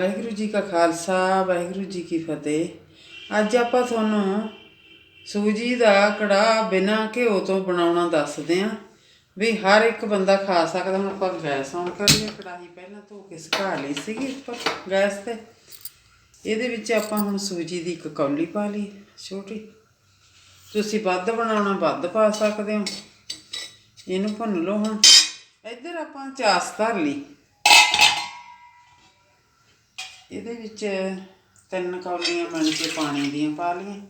ਵਾਹਿਗੁਰੂ ਜੀ ਕਾ ਖਾਲਸਾ, ਵਾਹਿਗੁਰੂ ਜੀ ਕੀ ਫਤਿਹ। ਅੱਜ ਆਪਾਂ ਤੁਹਾਨੂੰ ਸੂਜੀ ਦਾ ਕੜਾਹ ਬਿਨਾਂ ਘਿਓ ਤੋਂ ਬਣਾਉਣਾ ਦੱਸਦੇ ਆਂ ਵੀ ਹਰ ਇੱਕ ਬੰਦਾ ਖਾ ਸਕਦਾ। ਹੁਣ ਆਪਾਂ ਗੈਸ ਔਨ ਕਰੀਏ ਕੜਾਹੀ ਪਹਿਲਾਂ ਧੋ ਕੇ ਸੁਕਾ ਲਈ ਸੀਗੀ ਉੱਪਰ ਗੈਸ ਤੇ। ਇਹਦੇ ਵਿੱਚ ਆਪਾਂ ਹੁਣ ਸੂਜੀ ਦੀ ਇੱਕ ਕੌਲੀ ਪਾ ਲਈ, ਛੋਟੀ। ਤੁਸੀਂ ਵੱਧ ਬਣਾਉਣਾ, ਵੱਧ ਪਾ ਸਕਦੇ ਹੋ। ਇਹਨੂੰ ਭੁੰਨ ਲਓ ਹੁਣ। ਇੱਧਰ ਆਪਾਂ ਚਾਸ ਧਰ ਲਈ। ਇਹਦੇ ਵਿੱਚ ਤਿੰਨ ਕੌਲੀਆਂ ਬਣ ਕੇ ਪਾਣੀ ਦੀਆਂ ਪਾ ਲਈਆਂ।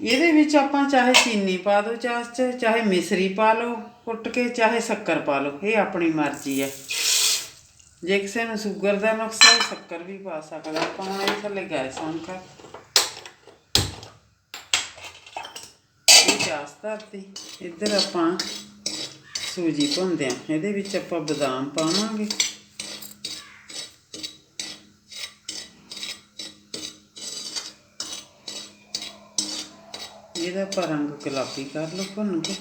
ਇਹਦੇ ਵਿੱਚ ਆਪਾਂ ਚਾਹੇ ਚੀਨੀ ਪਾ ਦਿਓ ਚਾਸ ਚਾਹੇ ਮਿਸਰੀ ਪਾ ਲਓ, ਕੁੱਟ ਕੇ ਚਾਹੇ ਸ਼ੱਕਰ ਪਾ ਲਓ, ਇਹ ਆਪਣੀ ਮਰਜ਼ੀ ਹੈ। ਜੇ ਕਿਸੇ ਨੂੰ ਸ਼ੂਗਰ ਦਾ ਨੁਕਸ ਹੈ, ਸ਼ੱਕਰ ਵੀ ਪਾ ਸਕਦਾ ਆਪਾਂ ਹੁਣ ਇਹ ਥੱਲੇ ਗੈਸ ਔਨ ਕਰ। ਇਹ ਧਰਤੀ ਇੱਧਰ ਆਪਾਂ ਸੂਜੀ ਭੁੰਨਦੇ ਆ ਇਹਦੇ ਵਿੱਚ ਆਪਾਂ ਬਦਾਮ ਪਾਵਾਂਗੇ। ਇਹਦਾ ਆਪਾਂ ਰੰਗ ਗੁਲਾਬੀ ਕਰ ਲਓ ਭੁੰਨ ਕੇ।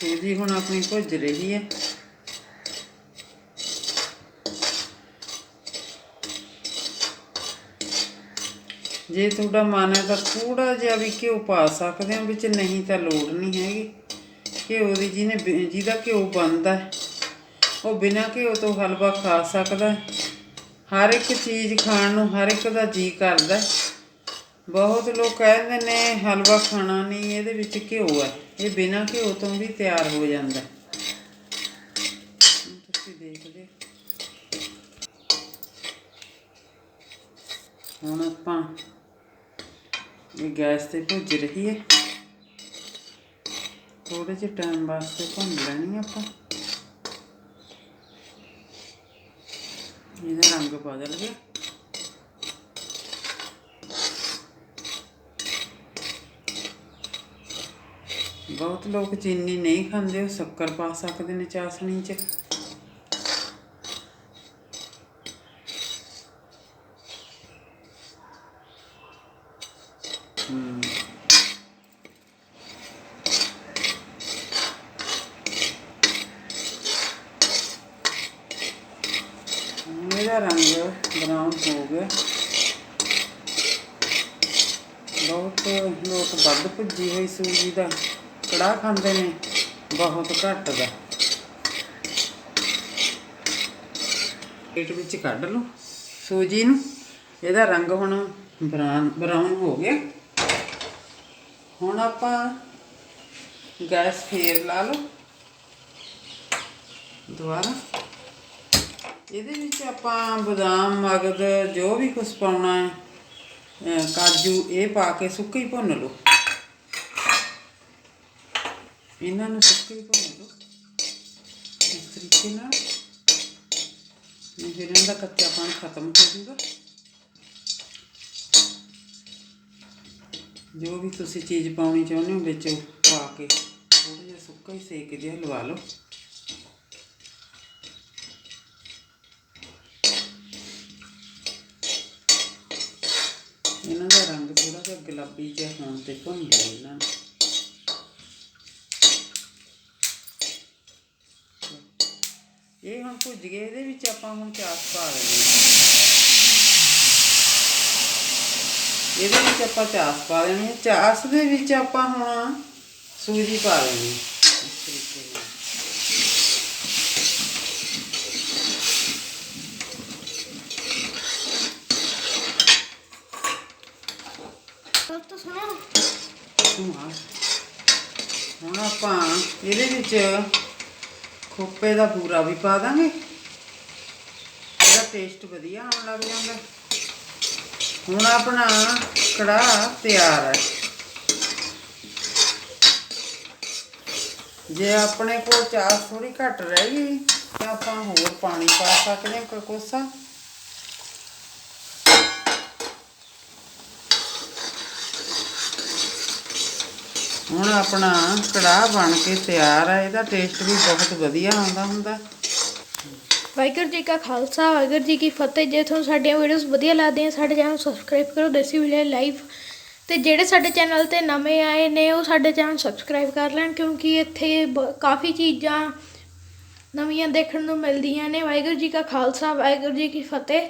ਸੂਜੀ ਹੁਣ ਆਪਣੀ ਭੁੱਜ ਰਹੀ ਹੈ। ਜੇ ਤੁਹਾਡਾ ਮਨ ਹੈ ਤਾਂ ਥੋੜਾ ਜਿਹਾ ਵੀ ਘਿਓ ਪਾ ਸਕਦੇ ਹੋ, ਵਿੱਚ ਨਹੀਂ ਤਾਂ ਲੋੜ ਨਹੀਂ ਹੈਗੀ। ਘਿਓ ਦੀ ਜਿਹਨੇ ਜਿਹਦਾ ਘਿਓ ਬਣਦਾ ਉਹ ਬਿਨਾਂ ਘਿਓ ਤੋਂ ਹਲਵਾ ਖਾ ਸਕਦਾ ਹਰ ਇੱਕ ਚੀਜ਼ ਖਾਣ ਨੂੰ ਹਰ ਇੱਕ ਦਾ ਜੀ ਕਰਦਾ ਬਹੁਤ ਲੋਕ ਕਹਿੰਦੇ ਨੇ ਹਲਵਾ ਖਾਣਾ ਨਹੀਂ, ਇਹਦੇ ਵਿੱਚ ਘਿਓ ਹੈ। ਇਹ ਬਿਨਾਂ ਘਿਓ ਤੋਂ ਵੀ ਤਿਆਰ ਹੋ ਜਾਂਦਾ। ਤੁਸੀਂ ਦੇਖਦੇ ਹੁਣ ਆਪਾਂ ਇਹ ਗੈਸ ਤੇ ਭੁੱਜ ਰਹੀ ਹੈ ਥੋੜੇ ਜਿਹੇ ਟਾਈਮ ਵਾਸਤੇ ਭੁੰਨ ਲੈਣੀ ਆਪਾਂ। ਇਹਦਾ ਰੰਗ ਬਦਲ ਗਿਆ। ਬਹੁਤ ਲੋਕ ਚੀਨੀ ਨਹੀਂ ਖਾਂਦੇ, ਉਹ ਸ਼ੱਕਰ ਪਾ ਸਕਦੇ ਨੇ ਚਾਸਣੀ 'ਚ। ਹਮ। ਰੰਗ ਬਰਾਊਨ ਹੋ ਗਿਆ। ਬਹੁਤ ਲੋਕ ਵੱਧ ਭੁੱਜੀ ਹੋਈ ਸੂਜੀ ਦਾ। ਕੜਾਹ ਖਾਂਦੇ ਨੇ, ਬਹੁਤ ਘੱਟ ਦਾ। ਪਲੇਟ ਵਿੱਚ ਕੱਢ ਲਓ। ਸੂਜੀ ਨੂੰ, ਇਹਦਾ ਰੰਗ ਹੁਣ ਬਰਾਊਨ ਬਰਾਊਨ ਹੋ ਗਿਆ। ਹੁਣ ਆਪਾਂ ਗੈਸ ਫੇਰ ਲਾ ਲਓ। ਦੁਬਾਰਾ। ਇਹਦੇ ਵਿੱਚ ਆਪਾਂ ਬਦਾਮ, ਮਗਦ, ਜੋ ਵੀ ਕੁਝ ਪਾਉਣਾ ਹੈ ਕਾਜੂ, ਇਹ ਪਾ ਕੇ ਸੁੱਕੇ ਹੀ ਭੁੰਨ ਲਓ। ਇਹਨਾਂ ਨੂੰ ਸੁੱਕੇ ਹੀ ਭੁੰਨ ਲਓ। ਇਸ ਤਰੀਕੇ ਨਾਲ ਫਿਰ ਇਹਨਾਂ ਦਾ ਕੱਚਾਪਣ ਖਤਮ ਹੋ ਜਾਊਗਾ ਜੋ ਵੀ ਤੁਸੀਂ ਚੀਜ਼ ਪਾਉਣੀ ਚਾਹੁੰਦੇ ਹੋ ਵਿੱਚ ਪਾ ਕੇ ਥੋੜਾ ਜਿਹਾ ਸੁੱਕਾ ਹੀ ਸੇਕ ਜਿਹਾ ਲਵਾ ਲਓ। ਇਹਨਾਂ ਦਾ ਰੰਗ ਥੋੜਾ ਜਿਹਾ ਗੁਲਾਬੀ ਜਿਹਾ ਹੋਣ ਤੇ ਭੁੰਨ ਲਓ ਇਹਨਾਂ ਨੂੰ। ਇਹ ਹੁਣ ਭੁੱਜ ਗਏ ਇਹਦੇ ਵਿੱਚ ਆਪਾਂ ਹੁਣ ਚਾਸ ਪਾ ਦੇਣੀ ਇਹਦੇ ਵਿੱਚ ਆਪਾਂ ਚਾਸ ਪਾ ਦੇਣੀ ਹੈ। ਚਾਸ ਦੇ ਵਿੱਚ ਆਪਾਂ ਹੁਣ ਸੂਜੀ ਪਾ ਦੇਣੀ ਹੁਣ ਆਪਾਂ ਇਹਦੇ ਵਿੱਚ ਖੋਪੇ ਦਾ ਪੂਰਾ ਵੀ ਪਾ ਦਾਂਗੇ। ਇਹਦਾ ਟੇਸਟ ਵਧੀਆ ਆਉਣ ਲੱਗ ਜਾਂਦਾ। ਹੁਣ ਆਪਣਾ ਕੜਾਹ ਤਿਆਰ ਹੈ। ਜੇ ਆਪਣੇ ਕੋਲ ਚਾਸ ਥੋੜੀ ਘੱਟ ਰਹਿ ਗਈ, ਤਾਂ ਆਪਾਂ ਹੋਰ ਪਾਣੀ ਪਾ ਸਕਦੇ ਹਾਂ ਕੋਸਾ ਹੁਣ ਆਪਣਾ ਕੜਾਹ ਬਣ ਕੇ ਤਿਆਰ ਹੈ ਇਹਦਾ ਟੇਸਟ ਵੀ ਬਹੁਤ ਵਧੀਆ ਆਉਂਦਾ ਹੁੰਦਾ। ਵਾਹਿਗੁਰੂ ਜੀ ਕਾ ਖਾਲਸਾ, ਵਾਹਿਗੁਰੂ ਜੀ ਕੀ ਫਤਿਹ। ਜੇ ਤੁਹਾਨੂੰ ਸਾਡੀਆਂ ਵੀਡੀਓਜ਼ ਵਧੀਆ ਲੱਗਦੀਆਂ, ਸਾਡੇ ਚੈਨਲ ਨੂੰ ਸਬਸਕ੍ਰਾਈਬ ਕਰੋ, ਦੇਸੀ ਵਿਲੇ ਲਾਈਵ ਤੇ ਜਿਹੜੇ ਸਾਡੇ ਚੈਨਲ ਤੇ ਨਵੇਂ ਆਏ ਨੇ, ਉਹ ਸਾਡੇ ਚੈਨਲ ਸਬਸਕ੍ਰਾਈਬ ਕਰ ਲੈਣ, ਕਿਉਂਕਿ ਇੱਥੇ ਬ- ਕਾਫੀ ਚੀਜ਼ਾਂ ਨਵੀਆਂ ਦੇਖਣ ਨੂੰ ਮਿਲਦੀਆਂ ਨੇ। ਵਾਹਿਗੁਰੂ ਜੀ ਕਾ ਖਾਲਸਾ, ਵਾਹਿਗੁਰੂ ਜੀ ਕੀ ਫਤਿਹ।